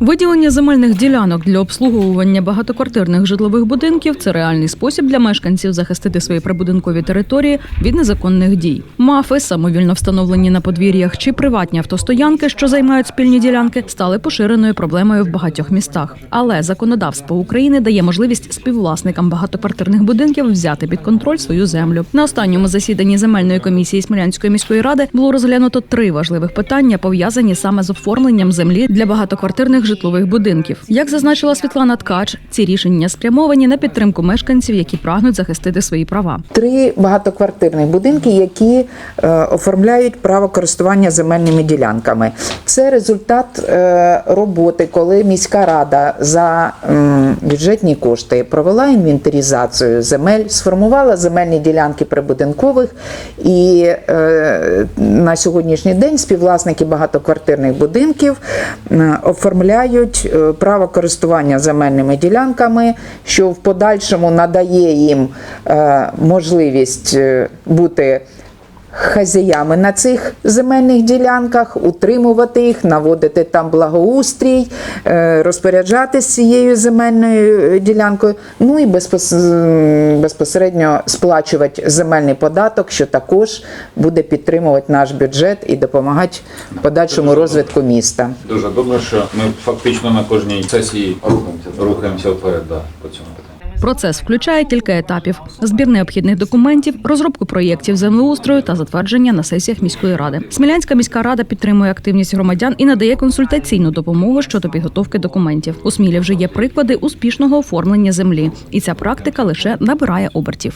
Виділення земельних ділянок для обслуговування багатоквартирних житлових будинків це реальний спосіб для мешканців захистити свої прибудинкові території від незаконних дій. Мафи, самовільно встановлені на подвір'ях чи приватні автостоянки, що займають спільні ділянки, стали поширеною проблемою в багатьох містах. Але законодавство України дає можливість співвласникам багатоквартирних будинків взяти під контроль свою землю. На останньому засіданні земельної комісії Смілянської міської ради було розглянуто три важливих питання, пов'язані саме з оформленням землі для багатоквартирних житлових будинків. Як зазначила Світлана Ткач, ці рішення спрямовані на підтримку мешканців, які прагнуть захистити свої права. Три багатоквартирні будинки, які е, оформляють право користування земельними ділянками. Це результат е, роботи, коли міська рада за м, бюджетні кошти провела інвентаризацію земель, сформувала земельні ділянки прибудинкових, і е, на сьогоднішній день співвласники багатоквартирних будинків м, оформляють е, право користування земельними ділянками, що в подальшому надає їм е, можливість е, бути хазяями на цих земельних ділянках, утримувати їх, наводити там благоустрій, е, розпоряджатися цією земельною е, ділянкою, ну і безпос- безпосередньо сплачувати земельний податок, що також буде підтримувати наш бюджет і допомагати подальшому розвитку міста. Дуже добре, що ми фактично на кожній сесії рухаємося вперед да, по цьому питанню. Процес включає кілька етапів: збір необхідних документів, розробку проєктів землеустрою та затвердження на сесіях міської ради. Смілянська міська рада підтримує активність громадян і надає консультаційну допомогу щодо підготовки документів. У Смілі вже є приклади успішного оформлення землі, і ця практика лише набирає обертів.